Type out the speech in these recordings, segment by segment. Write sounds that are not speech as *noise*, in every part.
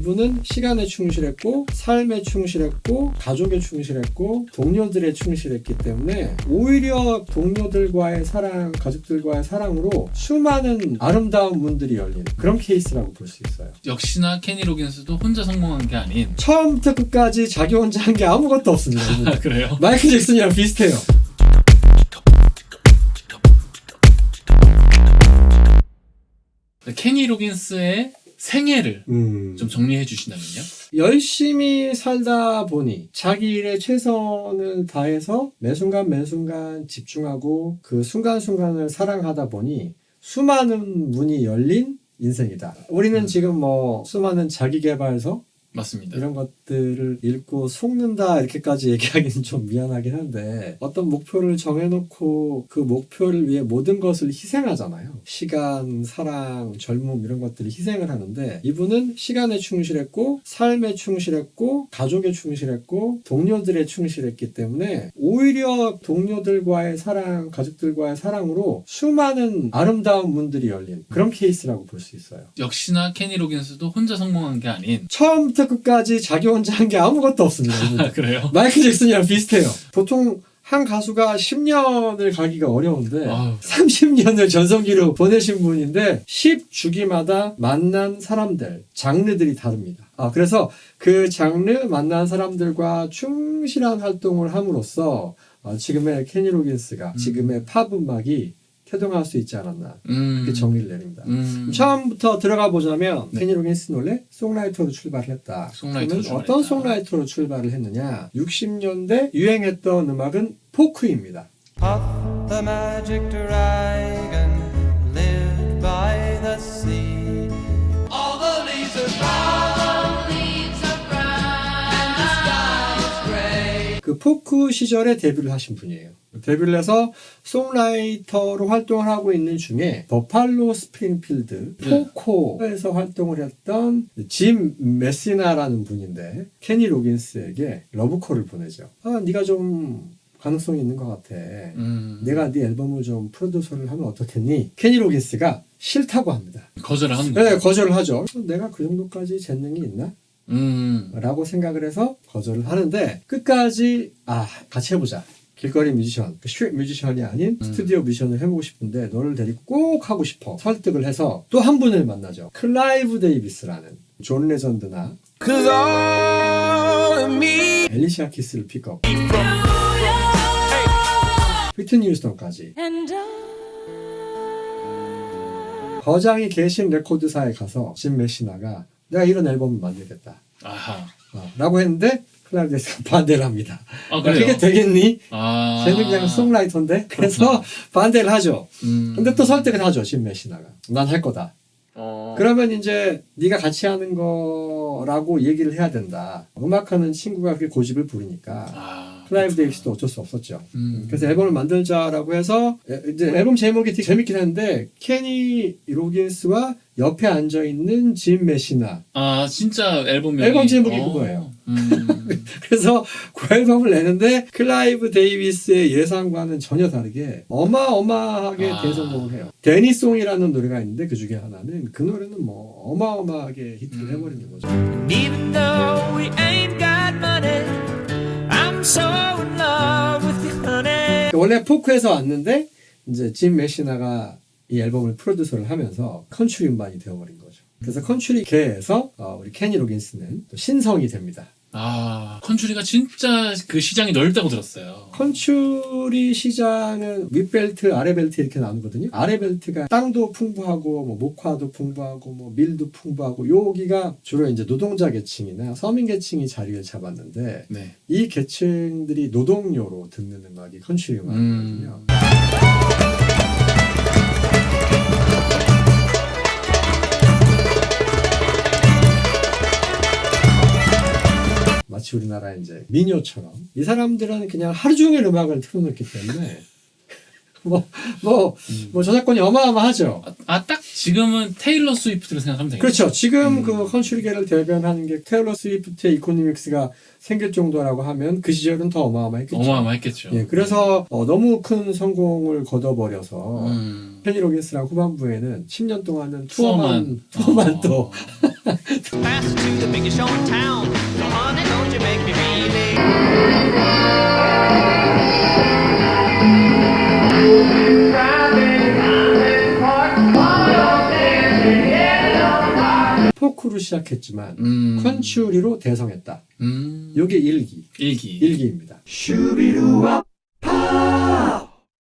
이분은 시간에 충실했고 삶에 충실했고 가족에 충실했고 동료들에 충실했기 때문에 오히려 동료들과의 사랑, 가족들과의 사랑으로 수많은 아름다운 문들이 열린 그런 케이스라고 볼 수 있어요. 역시나 케니 로긴스도 혼자 성공한 게 아닌 처음부터 끝까지 자기 혼자 한 게 아무것도 없습니다. 아, 그래요? 마이클 잭슨이랑 비슷해요. 케니 로긴스의 생애를 음. 좀 정리해 주신다면요? 열심히 살다 보니 자기 일에 최선을 다해서 매 순간 매 순간 집중하고 그 순간순간을 사랑하다 보니 수많은 문이 열린 인생이다. 우리는 음. 지금 뭐 수많은 자기개발서 맞습니다. 이런 것들을 읽고 속는다 이렇게까지 얘기하기는 좀 미안하긴 한데 어떤 목표를 정해놓고 그 목표를 위해 모든 것을 희생하잖아요. 시간, 사랑, 젊음 이런 것들을 희생을 하는데 이분은 시간에 충실했고 삶에 충실했고 가족에 충실했고 동료들에 충실했기 때문에 오히려 동료들과의 사랑, 가족들과의 사랑으로 수많은 아름다운 문들이 열린 그런 케이스라고 볼 수 있어요. 역시나 케니 로긴스도 혼자 성공한 게 아닌 처음부터 끝까지 자기 혼자 한 게 아무것도 없습니다. *laughs* 아, 그래요? 마이클 잭슨이랑 비슷해요. 보통 한 가수가 10년을 가기가 어려운데 아우. 30년을 전성기로 보내신 분인데 10주기마다 만난 사람들, 장르들이 다릅니다. 아, 그래서 그 장르 만난 사람들과 충실한 활동을 함으로써 어, 지금의 케니 로긴스가 음. 지금의 팝 음악이 태동할 수 있지 않았나 음. 이렇게 정리를 내립니다. 음. 처음부터 들어가 보자면 네. 케니 로긴스는 원래 송라이터로 출발을 했다. 송라이터로 그러면 어떤 출발했다. 송라이터로 출발을 했느냐? 60년대 유행했던 음악은 포크입니다. Puff the magic dragon lived by the sea. All the leaves are brown and the sky is gray. 그 포크 시절에 데뷔를 하신 분이에요. 데뷔를 해서 송라이터로 활동을 하고 있는 중에 버팔로 스프링필드 네. 포코에서 활동을 했던 짐 메시나라는 분인데 케니 로긴스에게 러브콜을 보내죠. 아, 네가 좀 가능성이 있는 것 같아. 음. 내가 네 앨범을 좀 프로듀서를 하면 어떻겠니? 케니 로긴스가 싫다고 합니다. 거절을 하는 네, 거예요. 거절을 하죠. 내가 그 정도까지 재능이 있나? 음. 라고 생각을 해서 거절을 하는데 끝까지 아 같이 해보자. 길거리 뮤지션, 그 스트릿 뮤지션이 아닌 음. 스튜디오 뮤지션을 해보고 싶은데 너를 데리고 꼭 하고 싶어. 설득을 해서 또 한 분을 만나죠. 클라이브 데이비스라는 존 레전드나 엘리시아 키스를 픽업, 휘트니 휴스턴까지 거장이 계신 레코드사에 가서 짐 메시나가 내가 이런 앨범을 만들겠다. 아하. 어, 라고 했는데 데이비스가 *laughs* 반대를 합니다. 아, 야, 그래요? 그게 되겠니? 아. 쟤는 그냥 송라이터인데 그래서 *laughs* 반대를 하죠. 음. 근데 또 설득을 하죠 짐 메시나가. 난 할 거다. 어. 그러면 이제 네가 같이 하는 거라고 얘기를 해야 된다. 음악하는 친구가 그렇게 고집을 부리니까 아. 클라이브 데이비스도 어쩔 수 없었죠. 음. 그래서 앨범을 만들자라고 해서 에- 이제 앨범 제목이 되게 재밌긴 한데 케니 로긴스와 옆에 앉아 있는 짐 메시나. 아, 진짜 앨범 앨범 제목이 어. 그거예요. 음. *laughs* 그래서 그 앨범을 내는데 클라이브 데이비스의 예상과는 전혀 다르게 어마어마하게 아. 대성공을 해요. 데니송이라는 노래가 있는데 그 중에 하나는 그 노래는 뭐 어마어마하게 히트를 음. 해버리는 거죠. 원래 포크에서 왔는데 이제 짐 메시나가 이 앨범을 프로듀서를 하면서 컨츄리 음반이 되어버린 거죠. 그래서 컨츄리 계에서 어, 우리 케니 로긴스는 또 신성이 됩니다. 아, 컨츄리가 진짜 그 시장이 넓다고 들었어요. 컨츄리 시장은 윗벨트, 아래벨트 이렇게 나누거든요. 아래벨트가 땅도 풍부하고 뭐 목화도 풍부하고 뭐 밀도 풍부하고 여기가 주로 이제 노동자 계층이나 서민 계층이 자리를 잡았는데 네. 이 계층들이 노동요로 듣는 음악이 컨츄리 음악이거든요. 마치 우리나라 이제 민요처럼 이 사람들은 그냥 하루 종일 음악을 틀어놓기 때문에 *laughs* 뭐뭐뭐 저작권이 어마어마하죠. 아, 아, 딱 지금은 테일러 스위프트를 생각하면 되겠죠. 그렇죠. 지금 음. 그 컨츄리계를 대변하는 게 테일러 스위프트의 이코노믹스가 생길 정도라고 하면 그 시절은 더 어마어마했겠죠. 어마어마했겠죠. 예, 그래서 어, 너무 큰 성공을 거둬버려서 음. 페니 로긴스랑 후반부에는 10년 동안은 투어만 투어만 투어만 또 어. Pass 포크로 시작했지만 음. 컨츄리로 대성했다. 음. 이게 일기 일기. 일기입니다.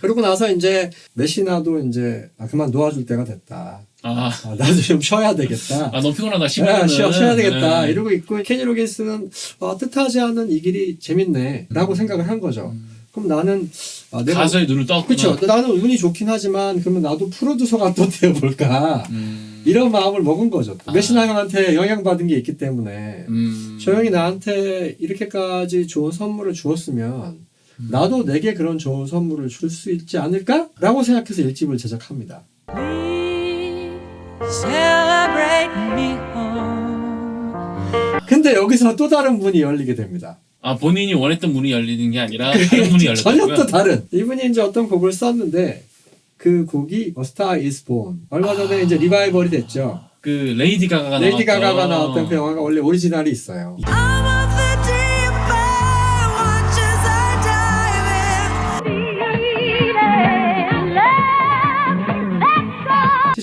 그러고 나서 이제 메시나도 이제 아, 그만 놓아줄 때가 됐다. 아, 아, 나도 좀 쉬어야 되겠다. 아 너무 피곤하다. 아, 쉬면 쉬어, 쉬어야 되겠다. 네. 이러고 있고 케니 로긴스는 어, 뜻하지 않은 이 길이 재밌네 라고 생각을 한 거죠. 그럼 나는 아, 내가 가수의 눈을 떴구나. 그렇죠. 나는 운이 좋긴 하지만 그러면 나도 프로듀서가 또 *laughs* 되어 볼까 음. 이런 마음을 먹은 거죠. 아. 메시나 형한테 영향받은 게 있기 때문에 음. 저 형이 나한테 이렇게까지 좋은 선물을 주었으면 나도 내게 그런 좋은 선물을 줄 수 있지 않을까? 라고 생각해서 일집을 제작합니다. Celebrate me home. 근데 여기서 또 다른 문이 열리게 됩니다. 아 본인이 원했던 문이 열리는 게 아니라 다른 문이 전혀 열렸다고요? 또 다른. 이분이 이제 어떤 곡을 썼는데 그 곡이 A Star Is Born. 얼마 전에 아. 이제 리바이벌이 됐죠. 그 레이디 가가가 레이디 나왔던 가가가 나왔던 그 영화가 원래 오리지널이 있어요. I'm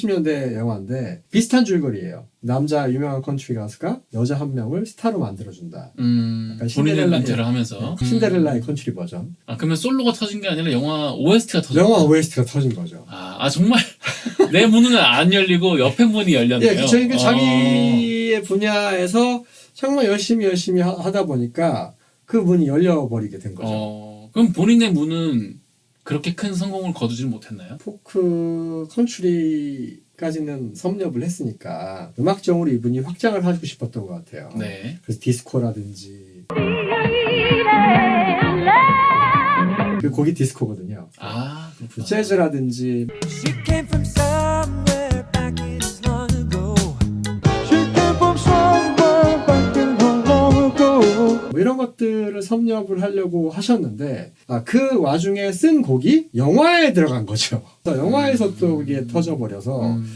70년대 영화인데 비슷한 줄거리예요. 남자 유명한 컨트리 가수가 여자 한 명을 스타로 만들어준다. 음, 약간 본인의 신데렐라- 은퇴를 하면서 음. 신데렐라의 컨트리 버전. 아 그러면 솔로가 터진 게 아니라 영화 OST가 터진 영화? OST가 터진 거죠. 아, 아, 정말 *laughs* 내 문은 안 열리고 옆에 문이 열렸네요. 예, 그쵸. 그러니까 어. 자기의 분야에서 정말 열심히 열심히 하- 하다 보니까 그 문이 열려버리게 된 거죠. 어, 그럼 본인의 문은 그렇게 큰 성공을 거두질 못했나요? 포크 컨츄리까지는 섭렵을 했으니까 음악적으로 이분이 확장을 하고 싶었던 것 같아요. 네. 그래서 디스코라든지 그 곡이 디스코거든요. 아, 그렇구나. 재즈라든지 She came from 뭐 이런 것들을 섭렵을 하려고 하셨는데 아, 그 와중에 쓴 곡이 영화에 들어간 거죠. 영화에서 또 이게 터져버려서 음,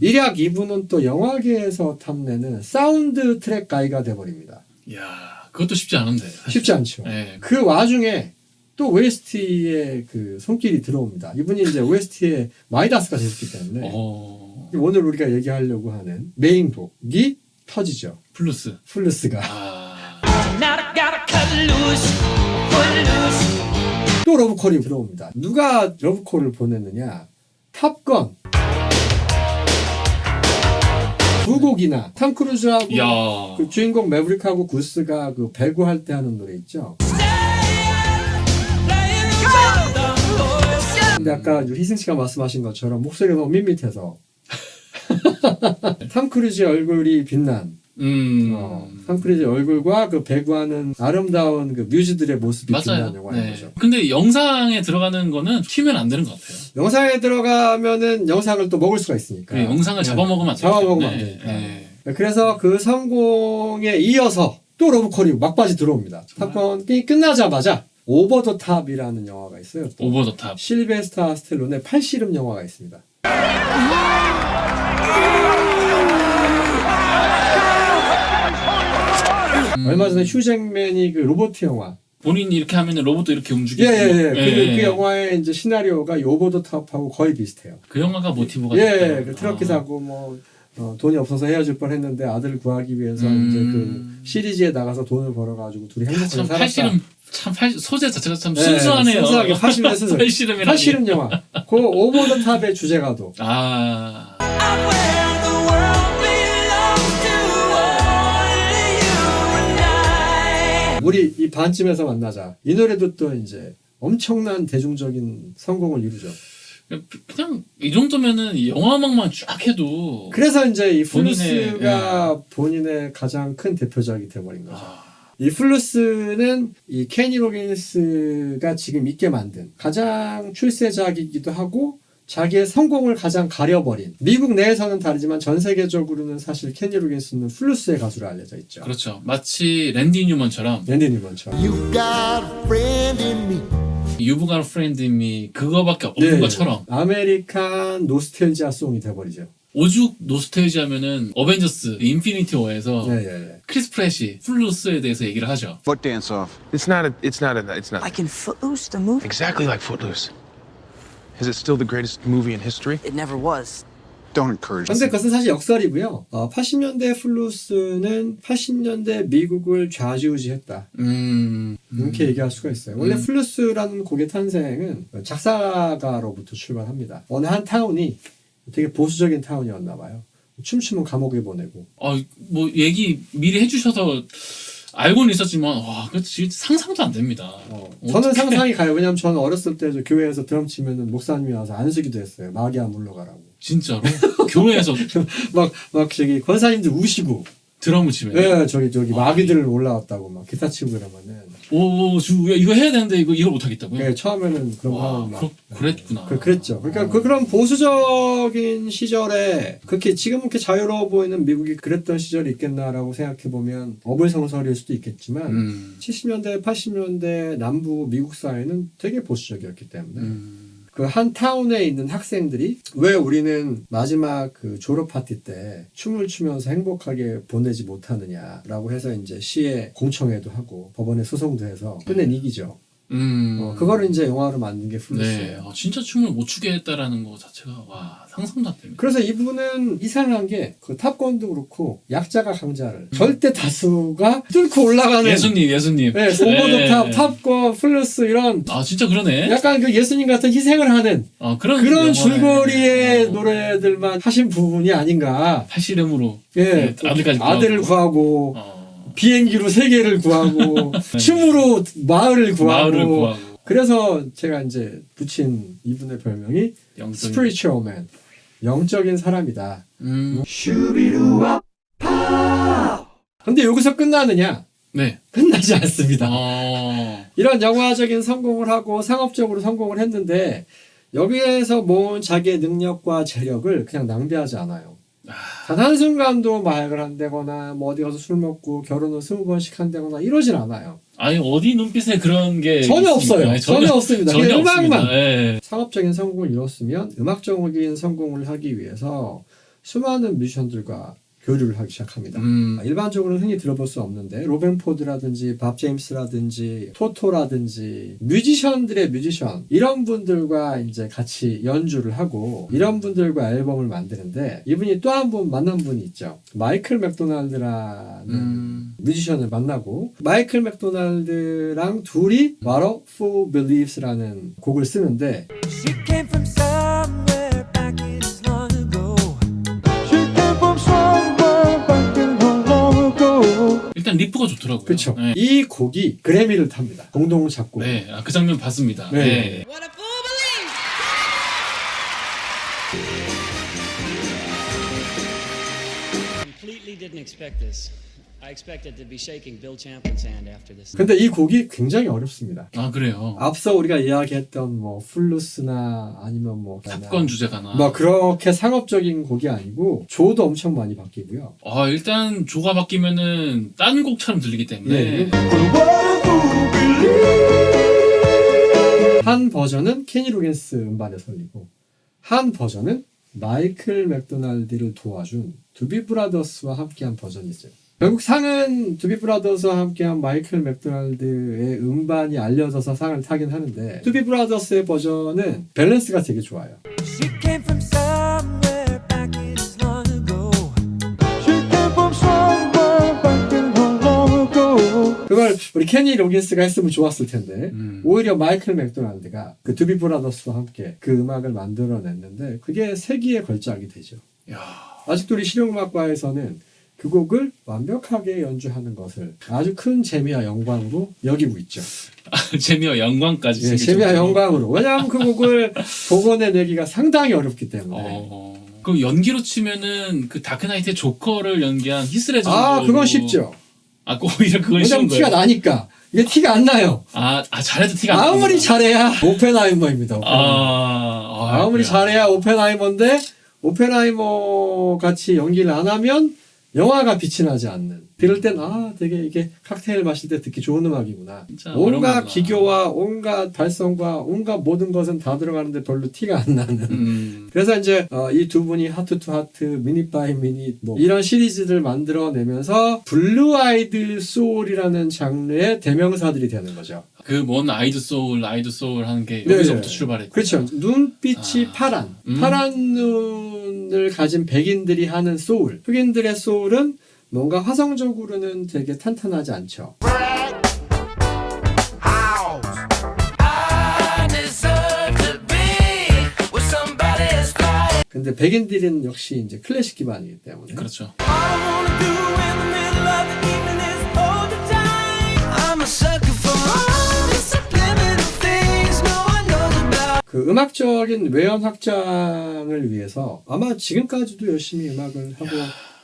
일약 이분은 또 영화계에서 탐내는 사운드 트랙 가이가 돼버립니다. 야, 그것도 쉽지 않은데. 쉽지 않죠. 네. 그 와중에 또 OST의 그 손길이 들어옵니다. 이분이 이제 *laughs* OST의 마이다스가 됐기 때문에 어, 오늘 우리가 얘기하려고 하는 메인 곡이 터지죠. 플루스. 플루스가 아, 또 러브콜이 들어옵니다. 누가 러브콜을 보냈느냐? 탑건 두 곡이나 탐 크루즈하고 야, 그 주인공 매브릭하고 구스가 그 배구할 때 하는 노래 있죠. 근데 아까 희승 씨가 말씀하신 것처럼 목소리가 너무 밋밋해서 *laughs* 탐 크루즈의 얼굴이 빛난 음, 어, 탐 크루즈의 얼굴과 그 배구하는 아름다운 그 뮤즈들의 모습이 맞아요. 영화인 네. 거죠. 근데 영상에 들어가는 거는 튀면 안 되는 것 같아요. 영상에 들어가면은 영상을 또 먹을 수가 있으니까 그 영상을 네. 잡아먹으면 안 되죠. 잡아먹으면 안 네, 되니까. 네. 그래서 그 성공에 이어서 또 러브콜이 막바지 들어옵니다. 탑건이 끝나자마자 오버 더 탑이라는 영화가 있어요. 또. 오버 더 탑. 실베스타 스텔론의 팔씨름 영화가 있습니다. *laughs* 얼마 전에 휴잭맨이 그 로봇 영화. 본인이 이렇게 하면 로봇도 이렇게 움직이고. 예예예. 그, 예, 그 예. 영화의 이제 시나리오가 더 탑하고 거의 비슷해요. 그 영화가 모티브가 예, 됐다. 그 트럭 아. 기사고 뭐 어, 돈이 없어서 헤어질 뻔했는데 아들을 구하기 위해서 음. 이제 그 시리즈에 나가서 돈을 벌어가지고 둘이 행복하게 참 살았다. 팔씨름 참 팔, 소재 자체가 참 네, 순수하네요. 순수하게 80년대 *laughs* 순수. 팔씨름 영화. 그 오버 더 탑의 주제가도 아, 우리 이 반쯤에서 만나자. 이 노래도 또 이제 엄청난 대중적인 성공을 이루죠. 그냥 이 정도면은 영화음악만 쫙 해도 그래서 이제 이 플루스가 본인의 가장 큰 대표작이 돼버린 거죠. 아, 이 플루스는 이 케니 로긴스가 지금 있게 만든 가장 출세작이기도 하고 자기의 성공을 가장 가려버린 미국 내에서는 다르지만 전 세계적으로는 사실 케니 로긴스는 플루스의 가수로 알려져 있죠. 그렇죠. 마치 랜디 뉴먼처럼 랜디 뉴먼처럼. You've got a friend in me. 그거밖에 없는 것처럼 아메리칸 노스텔지아 송이 돼버리죠. 오죽 노스테이지하면은 어벤져스 인피니티 워에서 예, 예, 예. 크리스 프레시 플루스에 대해서 얘기를 하죠. Foot dance off. It's not a. It's not a. It's not Like in Footloose, the movie? exactly like Footloose. Is it still the greatest movie in history? It never was. Don't encourage 근데 그것은 사실 역설이고요. 어, 80년대 플루스는 80년대 미국을 좌지우지했다. 음, 이렇게 얘기할 수가 있어요. 원래 플루스라는 곡의 탄생은 작사가로부터 출발합니다. 어느 한 타운이 되게 보수적인 타운이었나 봐요. 춤추면 감옥에 보내고. 어, 뭐 얘기 미리 해주셔서 알고는 있었지만 와, 그 상상도 안 됩니다. 어, 저는 어떡해. 상상이 가요. 왜냐면 저는 어렸을 때저 교회에서 드럼 치면은 목사님이 와서 안수기도 했어요. 마귀야 물러가라고. 진짜로 교회에서 *laughs* 막, 막 저기 권사님들 우시고. 드럼을 치면 예, 저기, 저기 마귀들 올라왔다고 막 기타 치고 그러면은. 오, 주 이거 해야 되는데 이거 이걸 못 하겠다고요? 예, 처음에는 그런 거 와, 막. 그렇, 그랬구나. 그, 그랬죠. 그러니까 그, 그런 보수적인 시절에 그렇게 지금 이렇게 자유로워 보이는 미국이 그랬던 시절이 있겠나라고 생각해 보면 어불성설일 수도 있겠지만 음, 70년대, 80년대 남부 미국 사회는 되게 보수적이었기 때문에 음, 그 한 타운에 있는 학생들이 왜 우리는 마지막 그 졸업 파티 때 춤을 추면서 행복하게 보내지 못하느냐라고 해서 이제 시에 공청회도 하고 법원에 소송도 해서 끝낸 이기죠. 음. 어, 그거를 이제 영화로 만든 게 네, 플루스예요. 어, 진짜 춤을 못 추게 했다라는 거 자체가 와 상상도 안 됩니다. 그래서 이분은 이상한 게 그 탑건도 그렇고 약자가 강자를 절대 다수가 뚫고 올라가는 예수님, 예수님. 네, 오버더탑, 네. 탑건, 플러스 이런 아 진짜 그러네. 약간 그 예수님 같은 희생을 하는 어, 그런 그런 영화네. 줄거리의 어, 노래들만 하신 부분이 아닌가. 팔씨름으로 예, 네, 아들까지 아들을 구하고. 구하고 어, 비행기로 세계를 구하고 *laughs* 춤으로 마을을 구하고. 마을을 구하고 그래서 제가 이제 붙인 이분의 별명이 영적인. man, 영적인 사람이다. 음, 근데 여기서 끝나느냐? 네. 끝나지 않습니다. 어, 이런 영화적인 성공을 하고 상업적으로 성공을 했는데 여기에서 모은 자기의 능력과 재력을 그냥 낭비하지 않아요. 단 한순간도 마약을 한다거나 뭐 어디 가서 술 먹고 결혼을 스무 번씩 한다거나 이러진 않아요. 아니 어디 눈빛에 그런 게 전혀 있습니까? 없어요. 아니, 전혀 없습니다. 전혀 그냥 없습니다. 음악만. 예. 상업적인 성공을 이뤘으면 음악적인 성공을 하기 위해서 수많은 뮤지션들과 교류를 하기 시작합니다. 음, 일반적으로 흔히 들어볼 수 없는데 로벤 포드라든지 밥 제임스라든지 토토라든지 뮤지션들의 뮤지션 이런 분들과 이제 같이 연주를 하고 이런 분들과 앨범을 만드는데 이분이 또 한 분 만난 분이 있죠. 마이클 맥도날드라는 음, 뮤지션을 만나고 마이클 맥도날드랑 둘이 What Fool Believes라는 곡을 쓰는데 리프가 좋더라고요. 그렇죠 네. 이 곡이 그래미를 탑니다 공동 작곡 네, 아, 그 장면 봤습니다. 네. 네. Completely didn't expect this. I expected to be shaking Bill Champlin's hand after this. 근데 이 곡이 굉장히 어렵습니다 아 그래요. 앞서 우리가 이야기했던 뭐 플루스나 아니면 뭐 탑건 주제가나. 뭐 그렇게 상업적인 곡이 아니고 조도 엄청 많이 바뀌고요. 아 일단 조가 바뀌면은 딴 곡처럼 들리기 때문에 예. 한 버전은 케니 로겐스 음반에 설리고 한 버전은 마이클 맥도날드를 도와준 두비 브라더스와 함께한 버전이 있어요. 결국 상은 두비 브라더스와 함께한 마이클 맥도날드의 음반이 알려져서 상을 타긴 하는데 두비 브라더스의 버전은 밸런스가 되게 좋아요. She came from somewhere back years long ago. 그걸 우리 케니 로긴스가 했으면 좋았을 텐데 음. 오히려 마이클 맥도날드가 그 두비 브라더스와 함께 그 음악을 만들어냈는데 그게 세기의 걸작이 되죠. 야, 아직도 우리 실용음악과에서는 그 곡을 완벽하게 연주하는 것을 아주 큰 재미와 영광으로 여기고 있죠. 재미와 영광까지. 예, 재미와. 영광으로. 왜냐하면 그 곡을 *laughs* 복원해내기가 상당히 어렵기 때문에. 어. 그 연기로 치면은 그 다크나이트의 조커를 연기한 히스레저. 아, 그건 쉽죠. 아 오히려 *laughs* 왜냐면 쉬운 티가 거예요. 나니까 이게 티가 안 나요. 아, 아 잘해도 티가 안 아무리. 잘해야 오펜하이머입니다. 아, 오펜하이머. 아 아 무리 그래요. 잘해야 오펜하이머인데 오펜하이머 같이 연기를 안 하면 영화가 빛이 나지 않는. 그럴 땐아 되게 이게 칵테일 마실 때 듣기 좋은 음악이구나. 온갖. 기교와 온갖 발성과 온갖 모든 것은 다 들어가는데 별로 티가 안 나는. 음, 그래서 이제 이두 분이 하트 투 하트, 미닛 바이 미닛 뭐 이런 시리즈를 만들어내면서 블루 아이드 소울이라는 장르의 대명사들이 되는 거죠. 그뭔 아이드 소울, 아이드 소울 하는 게 네. 여기서부터 출발했고. 그렇죠. 눈빛이 아. 파란, 음. 파란 눈 을 가진 백인들이 하는 소울. 흑인들의 소울은 뭔가 화성적으로는 되게 탄탄하지 않죠. 근데 백인들은 역시 이제 클래식 기반이기 때문에 그렇죠. 그 음악적인 외연 확장을 위해서 아마 지금까지도 열심히 음악을 하고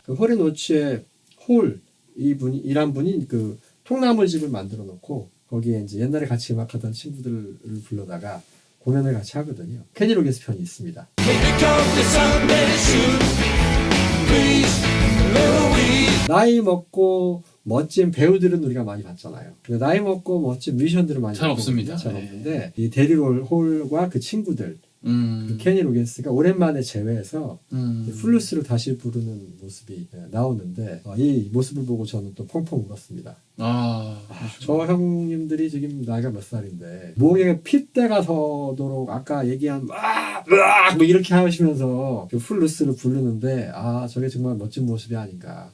그 호리노츠의 홀 이분이 이란 분이 그 통나물 집을 만들어 놓고 거기에 이제 옛날에 같이 음악하던 친구들을 불러다가 공연을 같이 하거든요. 케니 로겐스 편이 있습니다. 나이 먹고 멋진 배우들은 우리가 많이 봤잖아요. 근데 나이 먹고 멋진 뮤지션들은 많이 잘못 없습니다. 잘 네. 없는데 이 데리롤 홀과 그 친구들 음, 그 케니 로겐스가 오랜만에 제외해서 음, 플루스를 다시 부르는 모습이 예, 나오는데 어, 이 모습을 보고 저는 또 펑펑 울었습니다. 아, 저 형님들이 지금 나이가 몇 살인데 목에 핏대가 서도록 아까 얘기한 와뭐 이렇게 하시면서 그 플루스를 부르는데 아 저게 정말 멋진 모습이 아닌가.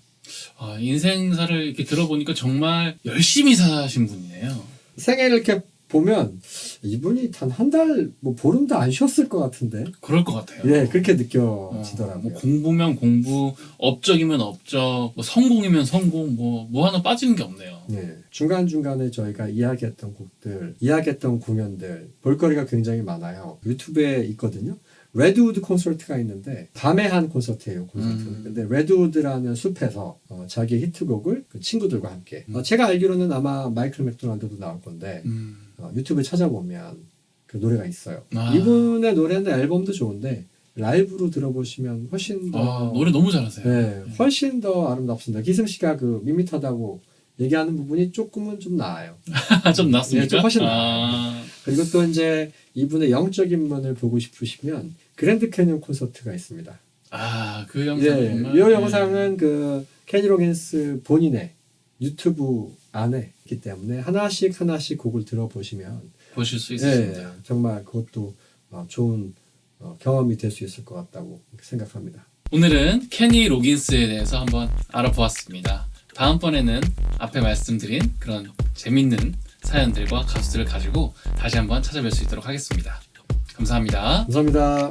아, 인생사를 이렇게 들어보니까 정말 열심히 사신 분이네요. 생애를 이렇게 보면 이분이 단 한 달 뭐 보름도 안 쉬었을 것 같은데 그럴 것 같아요. 예 그렇게 어, 느껴지더라고요. 뭐 공부면 공부, 업적이면 업적, 뭐 성공이면 성공, 뭐, 뭐 하나 빠지는 게 없네요. 예. 중간중간에 저희가 이야기했던 곡들, 이야기했던 공연들, 볼거리가 굉장히 많아요. 유튜브에 있거든요. 레드우드 콘서트가 있는데 밤에 한 콘서트예요 콘서트는 음. 근데 레드우드라는 숲에서 어, 자기 히트곡을 그 친구들과 함께 음. 어, 제가 알기로는 아마 마이클 맥도날드도 나올 건데 음, 어, 유튜브에 찾아보면 그 노래가 있어요 아. 이분의 노래는 앨범도 좋은데 라이브로 들어보시면 훨씬 더 아, 노래 너무 잘하세요. 네, 훨씬 더 아름답습니다. 기승 씨가 그 밋밋하다고 얘기하는 부분이 조금은 좀 나아요. *laughs* 좀 낫습니까? 네, 좀 훨씬 아, 그리고 또 이제 이분의 영적인 면을 보고 싶으시면 그랜드 캐니언 콘서트가 있습니다. 아, 그 영상 예, 정말. 이 예. 영상은 그 케니 로겐스 본인의 유튜브 안에 있기 때문에 하나씩 하나씩 곡을 들어보시면 보실 수 있습니다. 예, 정말 그것도 어, 좋은 어, 경험이 될 수 있을 것 같다고 생각합니다. 오늘은 케니 로긴스에 대해서 한번 알아보았습니다. 다음번에는 앞에 말씀드린 그런 재밌는 사연들과 가수들을 가지고 다시 한번 찾아뵐 수 있도록 하겠습니다. 감사합니다. 감사합니다.